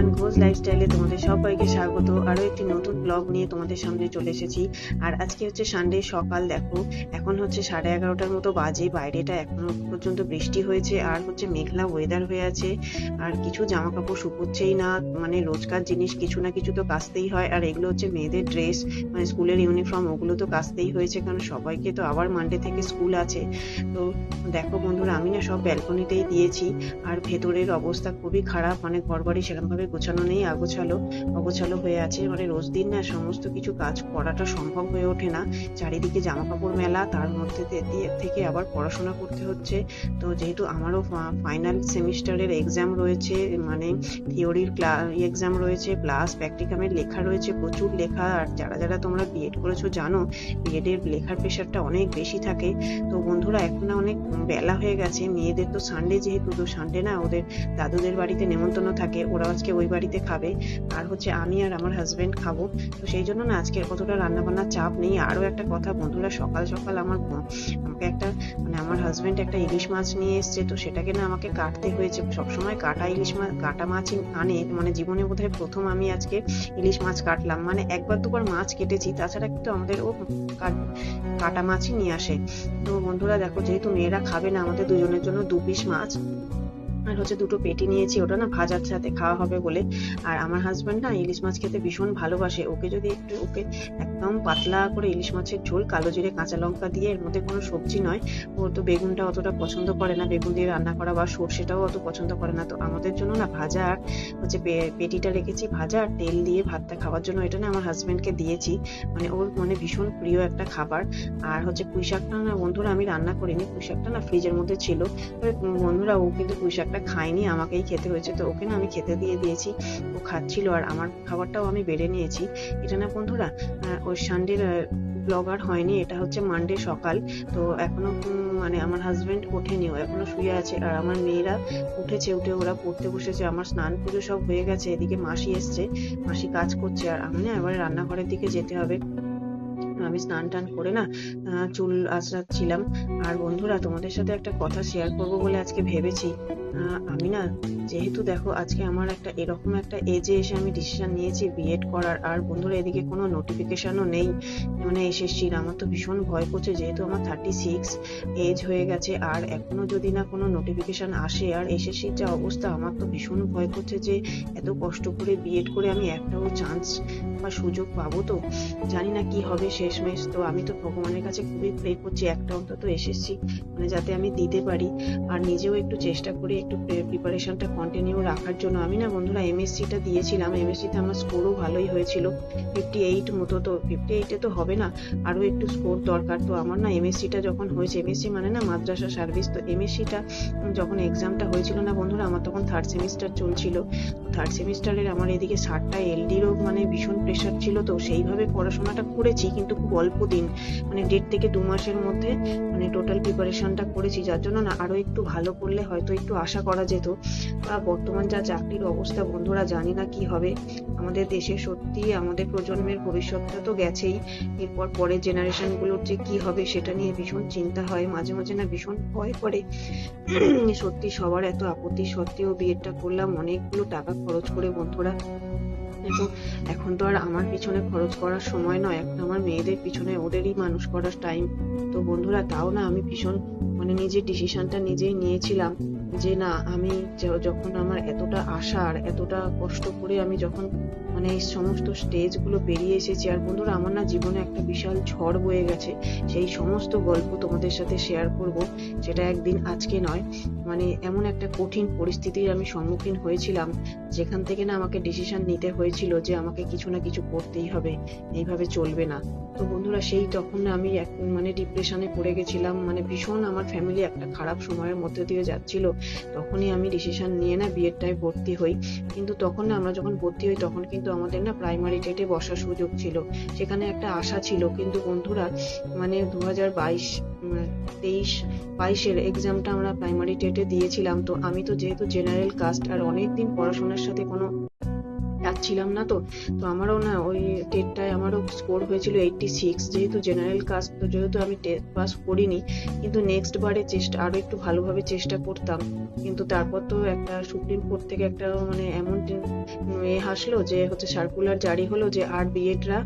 Everyone Ghosh লাইফস্টাইলে তোমাদের সবাইকে স্বাগত। আরও একটি নতুন ব্লগ নিয়ে তোমাদের সামনে চলে এসেছি। আর আজকে হচ্ছে সানডে সকাল, দেখো। এখন হচ্ছে সাড়ে এগারোটার মতো বাজে, বাইরেটা এখনও পর্যন্ত বৃষ্টি হয়েছে, আর হচ্ছে মেঘলা ওয়েদার হয়ে আছে। আর কিছু জামা কাপড় শুকোচ্ছেই না মানে রোজকার জিনিস কিছু না কিছু তো কাচতেই হয়। আর এগুলো হচ্ছে মেয়েদের ড্রেস মানে স্কুলের ইউনিফর্ম ওগুলো তো কাচতেই হয়েছে, কারণ সবাইকে তো আবার মানডে থেকে স্কুল আছে। তো দেখো বন্ধুরা, আমি না সব ব্যালকনিতেই দিয়েছি। আর ভেতরের অবস্থা খুবই খারাপ মানে ঘরবাড়ি সেরকমভাবে গোছানো নেই, আগোছালো, অগোছালো হয়ে আছে। মানে রোজ দিন না সমস্ত কিছু কাজ করাটা সম্ভব হয়ে ওঠে না। চারিদিকে জামা কাপড় মেলা, তার মধ্যে থেকে আবার পড়াশোনা করতে হচ্ছে। তো যেহেতু আমারও ফাইনাল সেমিস্টারের এক্সাম রয়েছে মানে থিওরির এক্সাম রয়েছে প্লাস প্র্যাকটিকামের লেখা রয়েছে, প্রচুর লেখা। আর যারা যারা তোমরা বিএড করেছ জানো বিএডের লেখার প্রেশারটা অনেক বেশি থাকে। তো বন্ধুরা, এখন না অনেক বেলা হয়ে গেছে। মেয়েদের তো সানডে যেহেতু, তো সানডে না ওদের দাদুদের বাড়িতে নেমন্তন্ন থাকে। ওরা আজকে ওই বাড়িতে খাবে। আর হচ্ছে আমি আর আমার হাজবেন্ড খাব। তো সেই জন্য না আজকে অতটা রান্না বান্নার চাপ নেই। আরও একটা কথা, বন্ধুরা, সকাল সকাল আমার আমাকে একটা মানে আমার হাজবেন্ড একটা ইলিশ মাছ নিয়ে এসছে। তো সেটাকে না আমাকে কাটতে হয়েছে। সবসময় কাটা ইলিশ মাছ কাটা মাছই আনে। মানে জীবনে বোধহয় প্রথম আমি আজকে ইলিশ মাছ কাটলাম। মানে একবার দুবার মাছ কেটেছি। তাছাড়া কিন্তু আমাদের ও কাটা মাছই নিয়ে আসে। তো বন্ধুরা, দেখো, যেহেতু মেয়েরা খাবে না, আমাদের দুজনের জন্য দু পিস মাছ। আর হচ্ছে দুটো পেটি নিয়েছি, ওটা না ভাজার সাথে খাওয়া হবে বলে। আর আমার হাজব্যান্ড না ইলিশ মাছ খেতে ভীষণ ভালোবাসে। ওকে যদি একটু, ওকে একদম পাতলা করে ইলিশ মাছের ঝোল, কালো জিরে, কাঁচা লঙ্কা দিয়ে, এর মধ্যে কোনো সবজি নয়। ও তো বেগুনটা অতটা পছন্দ করে না, বেগুন দিয়ে রান্না করা বা সর্ষেটাও অত পছন্দ করে না। তো আমাদের জন্য না ভাজা আর হচ্ছে পেটিটা রেখেছি ভাজা আর তেল দিয়ে ভাতটা খাওয়ার জন্য। এটা না আমার হাজব্যান্ডকে দিয়েছি। মানে ওর মানে ভীষণ প্রিয় একটা খাবার। আর হচ্ছে পুঁই শাকটা না বন্ধুরা আমি রান্না করিনি। পুঁই শাকটা না ফ্রিজের মধ্যে ছিল। বন্ধুরা ও কিন্তু পুঁই শাকটা খায়নি আমাকেই খেতে হয়েছে। তো ওকে না আমি খেতে দিয়ে দিয়েছি। ও খাচ্ছিল আর আমার খাবারটাও আমি বেড়ে নিয়েছি। এটা না বন্ধুরা ওই সানডের ব্লগার হয়নি। এটা হচ্ছে মানডে সকাল। তো এখনও মানে আমার হাজবেন্ড ওঠেনি। ও এখনও শুয়ে আছে। আর আমার মেয়েরা উঠেছে, উঠে ওরা পড়তে বসেছে। আমার স্নান পুজো সব হয়ে গেছে। এদিকে মাসি এসছে, মাসি কাজ করছে। আর আমি না এবারে রান্নাঘরের দিকে যেতে হবে। আমি স্নান টান করে না চুল আঁচড়াচ্ছিলাম। আর বন্ধুরা, তোমাদের সাথে একটা কথা শেয়ার করব বলে আজকে ভেবেছি। আমি না, যেহেতু দেখো আজকে আমার একটা এরকম একটা এজে এসে আমি ডিসিশন নিয়েছি বিএড করার, আর বন্ধুরা, এদিকে কোনো নোটিফিকেশনও নেই। মানে এসএসসির আমার তো ভীষণ ভয় করছে, যেহেতু আমার থার্টি সিক্স এজ হয়ে গেছে, আর এখনও যদি না কোনো নোটিফিকেশন আসে, আর এসএসসির যা অবস্থা, আমার তো ভীষণ ভয় করছে যে এত কষ্ট করে বিএড করে আমি একটাও চান্স বা সুযোগ পাবো তো? জানি না কি হবে শেষমেশ। তো আমি তো ভগবানের কাছে খুবই প্রে করছি, একটা অন্তত এসেছি মানে যাতে আমি দিতে পারি। আর নিজেও একটু চেষ্টা করি একটু প্রিপারেশনটা কন্টিনিউ রাখার জন্য। আমি না বন্ধুরা এমএসসিটা দিয়েছিলাম। এমএসসিতে আমার স্কোরও ভালোই হয়েছিল। ফিফটি এইট মতো তো ফিফটি এইটে তো হবে না। আরও একটু স্কোর দরকার। তো আমার না এমএসসিটা যখন হয়েছে এমএসসি মানে না মাদ্রাসা সার্ভিস তো এমএসসিটা যখন এক্সামটা হয়েছিল না বন্ধুরা, আমার তখন থার্ড সেমিস্টার চলছিল। থার্ড সেমিস্টারের আমার এদিকে ষাটটা এলডিরও মানে ভীষণ প্রেশার ছিল, তো সেইভাবে পড়াশোনাটা করেছি, কিন্তু খুব অল্প দিন মানে দেড় থেকে দু মাসের মধ্যে মানে টোটাল প্রিপারেশনটা করেছি, যার জন্য না আরও একটু ভালো করলে হয়তো একটু আশা করা যেত। আর বর্তমান যা চাকরির অবস্থা, বন্ধুরা জানি না কি হবে। আমাদের দেশে সত্যি আমাদের প্রজন্মের ভবিষ্যৎটা তো গেছেই, এরপর পরের জেনারেশনগুলোর যে কি হবে সেটা নিয়ে ভীষণ চিন্তা হয়, মাঝে মাঝে না ভীষণ ভয় করে। সত্যি সবার এত আপত্তি সত্ত্বেও বিয়েটা করলাম, অনেকগুলো টাকা খরচ করে বন্ধুরা। দেখো এখন তো আর আমার পিছনে খরচ করার সময় নয়। এখন আমার মেয়েদের পিছনে ওদেরই মানুষ করার টাইম তো বন্ধুরা, তাও না আমি ভীষণ মানে নিজের ডিসিশনটা নিজেই নিয়েছিলাম যে না, আমি যখন আমার এতটা আশা আর এতটা কষ্ট করে আমি যখন মানে এই সমস্ত স্টেজগুলো পেরিয়ে এসেছি, আর বন্ধুরা আমার না জীবনে একটা বিশাল ঝড় বয়ে গেছে, সেই সমস্ত গল্প তোমাদের সাথে শেয়ার করব। সেটা একদিন আজকে নয় মানে এমন একটা কঠিন পরিস্থিতির আমি সম্মুখীন হয়েছিলাম, যেখান থেকে না আমাকে ডিসিশন নিতে হয়েছিল যে আমাকে কিছু না কিছু করতেই হবে, এইভাবে চলবে না। তো বন্ধুরা সেই তখন আমি এক মানে ডিপ্রেশনে পড়ে গেছিলাম মানে ভীষণ আমার ফ্যামিলি একটা খারাপ সময়ের মধ্যে দিয়ে যাচ্ছিল, তখনই আমি ডিসিশন নিয়ে না বিএডটায় ভর্তি হই। কিন্তু তখন না আমরা যখন ভর্তি হই, তখন কিন্তু আমাদের না প্রাইমারি টেটে বসার সুযোগ ছিল। সেখানে একটা আশা ছিল, কিন্তু বন্ধুরা মানে দু হাজার বাইশ তেইশ, বাইশের এক্সামটা আমরা প্রাইমারি টেটে দিয়েছিলাম। তো আমি তো যেহেতু জেনারেল কাস্ট আর অনেকদিন পড়াশোনার সাথে কোনো যাচ্ছিলাম না তো। তো আমারও না ওই টেটটায় আমারও স্কোর হয়েছিল এইটটি সিক্স যেহেতু জেনারেল কাস্ট তো যেহেতু আমি টেট পাস করিনি, কিন্তু নেক্সট বারে চেষ্টা আরও একটু ভালোভাবে চেষ্টা করতাম। কিন্তু তারপর তো একটা সুপ্রিম কোর্ট থেকে একটা মানে এমন এ হাসলো যে হচ্ছে সার্কুলার জারি হলো যে আর বিএডরা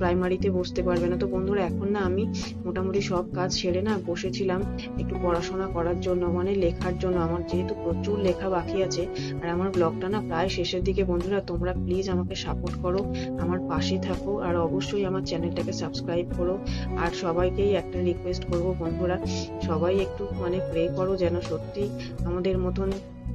প্রাইমারিতে বসতে পারবে না। তো বন্ধুরা, এখন না আমি মোটামুটি সব কাজ সেরে না বসেছিলাম একটু পড়াশোনা করার জন্য মানে লেখার জন্য। আমার যেহেতু প্রচুর লেখা বাকি আছে, আর আমার ব্লগটা না প্রায় শেষের দিকে। বন্ধুরা, তোমরা প্লিজ আমাকে সাপোর্ট করো, আমার পাশে থাকো আর অবশ্যই আমার চ্যানেলটাকে সাবস্ক্রাইব করো। আর সবাইকেই একটা রিকোয়েস্ট করব বন্ধুরা, সবাই একটু মানে প্রে করো যেন সত্যি আমাদের মতন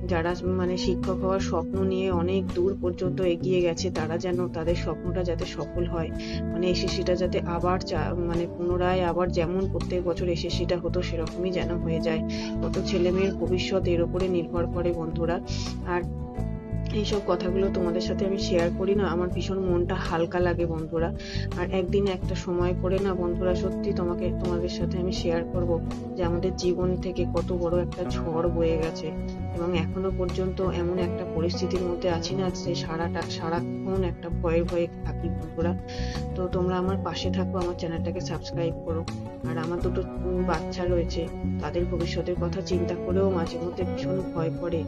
যারা মানে শিক্ষক হওয়ার স্বপ্ন নিয়ে অনেক দূর পর্যন্ত এগিয়ে গেছে, তারা যেন তাদের স্বপ্নটা যাতে সফল হয়। মানে এসএসসিটা যাতে আবার মানে পুনরায় আবার যেমন প্রত্যেক বছর এসএসসিটা হতো, সেরকমই যেন হয়ে যায়। কত ছেলে মেয়ের ভবিষ্যৎ এর উপরে নির্ভর করে বন্ধুরা। আর এইসব কথাগুলো তোমাদের সাথে আমি শেয়ার করি না। আমার ভীষণ মনটা হালকা লাগে বন্ধুরা। আর একদিন একটা সময় করে না বন্ধুরা, সত্যি তোমাকে, তোমাদের সাথে আমি শেয়ার করব যে আমাদের জীবন থেকে কত বড় একটা ঝড় বয়ে গেছে। এবং এখনও পর্যন্ত এমন একটা পরিস্থিতির মধ্যে আছি না যে সারাটা, সারাক্ষণ একটা ভয়ে ভয়ে থাকি বন্ধুরা। তো তোমরা আমার পাশে থাকো, আমার চ্যানেলটাকে সাবস্ক্রাইব করো। আর আমার দুটো বাচ্চা রয়েছে, তাদের ভবিষ্যতের কথা চিন্তা করেও মাঝে মধ্যে ভীষণ ভয় করে।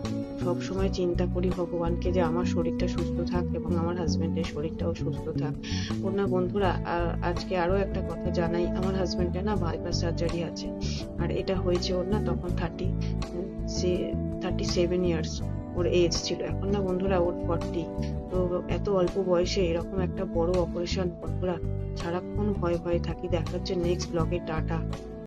সব সময় চিন্তা করি ভগবানকে যে আমার শরীরটা সুস্থ থাক এবং আমার হাজব্যান্ডের শরীরটাও সুস্থ থাক। না বন্ধুরা আজকে আরও একটা কথা জানাই। আমার হাজবেন্ডের না বাইপাস সার্জারি আছে। আর এটা হয়েছে ওর না তখন থার্টি সে থার্টি সেভেন ইয়ার্স ওর এজ ছিল। এখন না বন্ধুরা ওর ফর্টি তো এত অল্প বয়সে এরকম একটা বড় অপারেশন বন্ধুরা সারাক্ষণ ভয় ভয়ে থাকি। দেখা হচ্ছে নেক্সট ব্লগে টাটা।